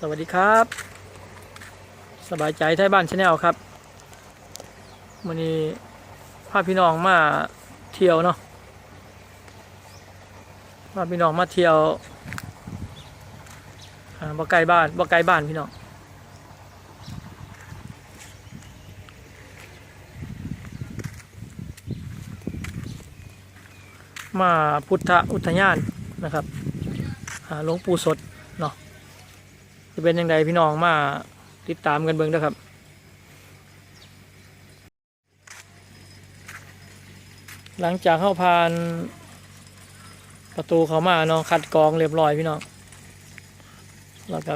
สวัสดีครับ สบายใจไทยบ้านชาแนลครับวันนี้พาพี่น้องมาเที่ยวเนาะพาพี่น้องมาเที่ยวอ่าบ่ไกลบ้านบ่ไกลบ้านพี่น้องมาพุทธอุทยานนะครับหลวงปู่สดเนาะ จะเป็นยังไงพี่น้องมาติดตามกันเบิ่งนะครับหลังจากเข้าผ่านประตูเขามาเนาะคัดกรองเรียบร้อยพี่น้องแล้วก็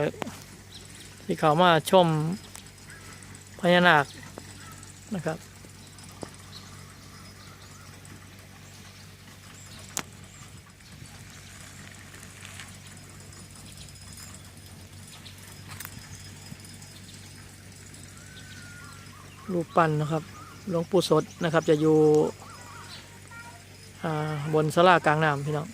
ที่เขามาชมพญานาคนะครับ รูปปั้นนะครับหลวงปู่สดนะครับ จะอยู่บนสลากลางน้ำพี่น้อง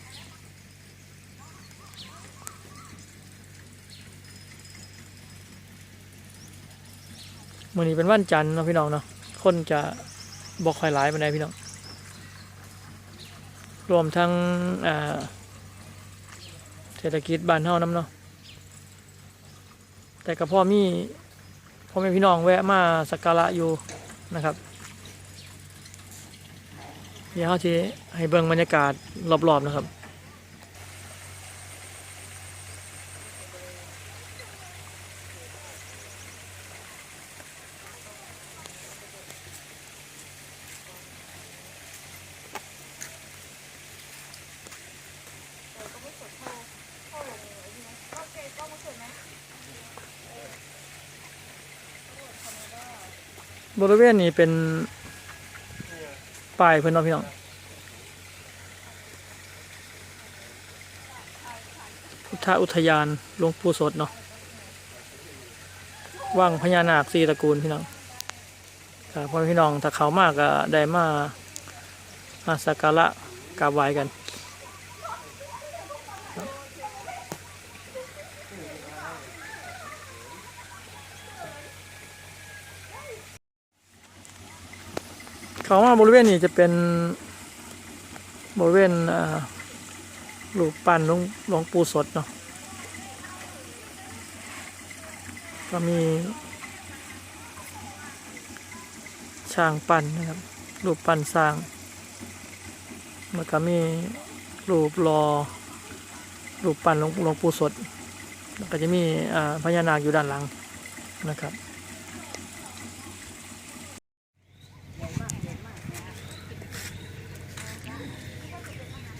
มื่อนี้เป็นวันจันทร์นะพี่น้องเนาะคนจะบอกคอยหลายมาได้พี่น้อง รวมทั้งเศรษฐกิจบ้านเฮาน้ำเนาะแต่ก็พ่อมี พ่อแม่พี่น้องแวะมาสักการะอยู่นะครับ เดี๋ยวเขาจะให้เบิ่งบรรยากาศรอบๆนะครับ บริเวณนี้เป็นป้ายเพื่อนน้องพี่น้องพุทธอุทยานหลวงปู่สดเนาะว่างพญานาคสีตระกูลพี่น้องพ่อแม่พี่น้องถ้าเขามากก็ได้มามาสักการะกราบไหว้กัน เขาว่าบริเวณนี้จะเป็นบริเวณรูปปั้นหลวงหลวงปู่สดเนาะก็มี ช่างปั้นนะครับ รูปปั้นสร้างแล้วก็มีรูปรอรูปปั้นหลวงหลวงปู่สดแล้วก็จะมีพญานาคอยู่ด้านหลังนะครับ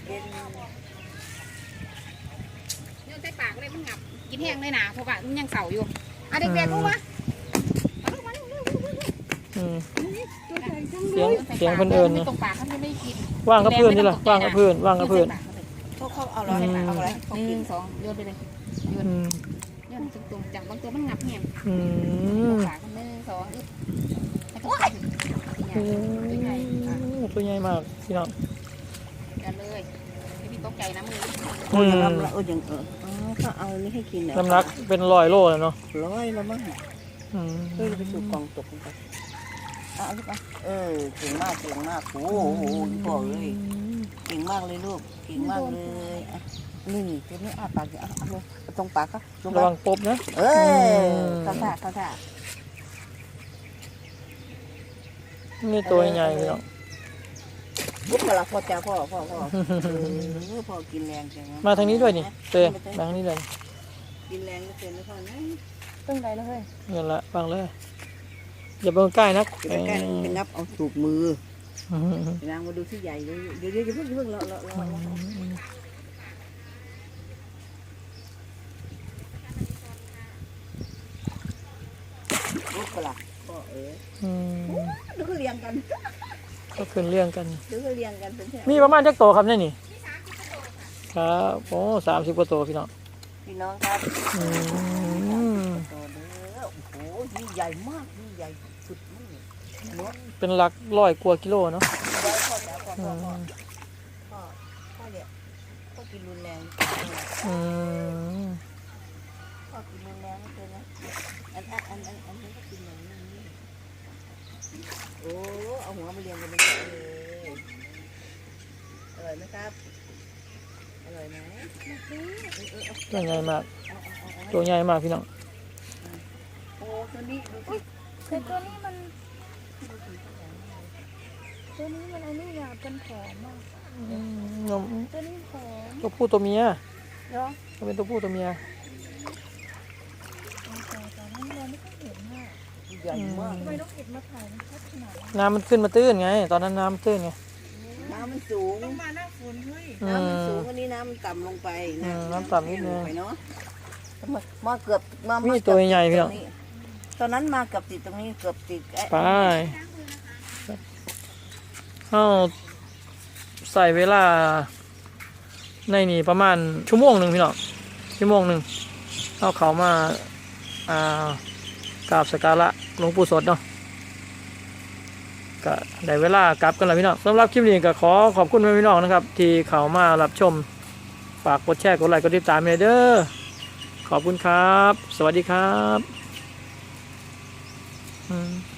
เนื้อใส่ปากเลยมันงับ กินแห้งเลยนะเพราะว่ามันยังเสาอยู่อะเด็กๆลูกมามาลูกมาลูกลูกลูกลูกอืมเสียงเสียงเพิ่นเอิญไม่นะตรงปากเขาไม่ได้กินว่างกับเพื่อนนี่ล่ะว่างกับเพื่อนว่างกับเพื่อนเขาเขาเอาเลยเอาเลยหนึ่งสองโยนไปเลยโยนโยนตรงๆจังบางตัวมันงับแหงอืมปากหนึ่งสองอึ๊บให้ตรงปากตัวใหญ่อะตัวใหญ่มากพี่น้อง กันเลยไม่มีตกใจนะมือโอ้ยทำละโอ้ยยังเอออ๋อเขาเอานี่ให้กินเหรอน้ำหนักเป็นร้อยโลแล้วเนาะร้อยแล้วมั้งอืมเฮ้ยไปสู่กองตกลงไปอะเอาลูกอะเออเก่งมากเก่งมากโอ้โหพ่อเลยเก่งมากเลยลูกเก่งมากเลยอะนี่นี่ตัวนี้อ้าปากสิอะเอาลงเอาตรงปากเขาลงระไปวังปบนะเอ้ยอืมเข้าท่าเข้าท่านี่ตัวใหญ่พี่น้อง ปุ๊บมาละพ่อจ้าพ่อพ่อพ่อเออพ่อกินแรงจังนะมาทางนี้ด้วยนี่เตยมาทางนี้เลยกินแรงเหลือเกินนะพ่อนะตึ้งใดแล้วเฮ้ยนี่แหละฟังเลยอย่าเบิ่งใกล้นักเดี๋ยวใกล้ๆไปนับเอาถูกมืออืมไปนางมาดูที่ใหญ่เลยเดี๋ยวเดี๋ยวเดี๋ยวเพิ่งเพิ่งรอรอรอรอลูกปลาพ่อเอ๋อืมเดี๋ยวก็เลี้ยงกัน ก็ขึ้นเรื่องกันเดี๋ยวก็เลี้ยงกันเป็นแถวมีประมาณจักโตวครับเนี่ยนี่ครับโอ้สามสิบกว่าตัวพี่น้องพี่น้องครับอืมโตเด้อโอ้โหนี่ใหญ่มากนี่ใหญ่สุดนี่เนาะเป็นหลักร้อยกว่ากิโลเนาะได้พ่อจ๋าพ่ออืพ่อพ่อมพ่อพ่อเนี่ยพ่อกินรุนแรงอืมพ่อกินรุนแรงอันอันอันนี้ก็กินอย่างนี้โอ้ เอาหัวมาเรียงกันเป็นตัวเลยอร่อยไหมครับ อร่อยไหมตัวใหญ่มากเอาเอาเอาเอาตัวใหญ่มากพี่น้อง โอ้ตัวนี้ดูสิแต่ตัวนี้มัน ตัวนี้มันอันนี้อยากเป็นผอมมากอืมนมตัวนี้ผอมตัวผู้ตัวเมียเนาะก็เป็นตัวผู้ตัวเมีย แต่ตอนนั้นเราไม่ค่อยเห็นอะ ใหญ่มากทำไมต้องเก็บมาถ่ายมันชัดขนาดนั้นน้ำมันขึ้นมาตื้นไง ตอนนั้นน้ำมันตื้นไงน้ำมันสูง ต้องมาหน้าฝนเฮ้ยอืน้ำมันม สูงอันนี้น้ำมันต่ำลงไปอืมน้ำต่ำนิดนึงไปเนาะมามาเกือบมามีมาตัวใหญ่พี่น้องตรงนี้ตอนนั้นมาเกือบติดตรงนี้เกือบติดไอ้ไปเอาใส่เวลา ในนี่ประมาณชั่วโมงหนึ่งพี่น้องชั่วโมงหนึ่งเอาเขามา อ่า กราบสกการะหลวงปู่สดเนาะก็ได้เวลากลับกันแล้วพี่น้องสำหรับคลิปนี้ก็ขอขอบคุณพี่น้องนะครับ ที่เข้ามารับชมฝากกดแชร์กดไลค์กดติดตามเลยเด้อขอบคุณครับ สวัสดีครับ อืม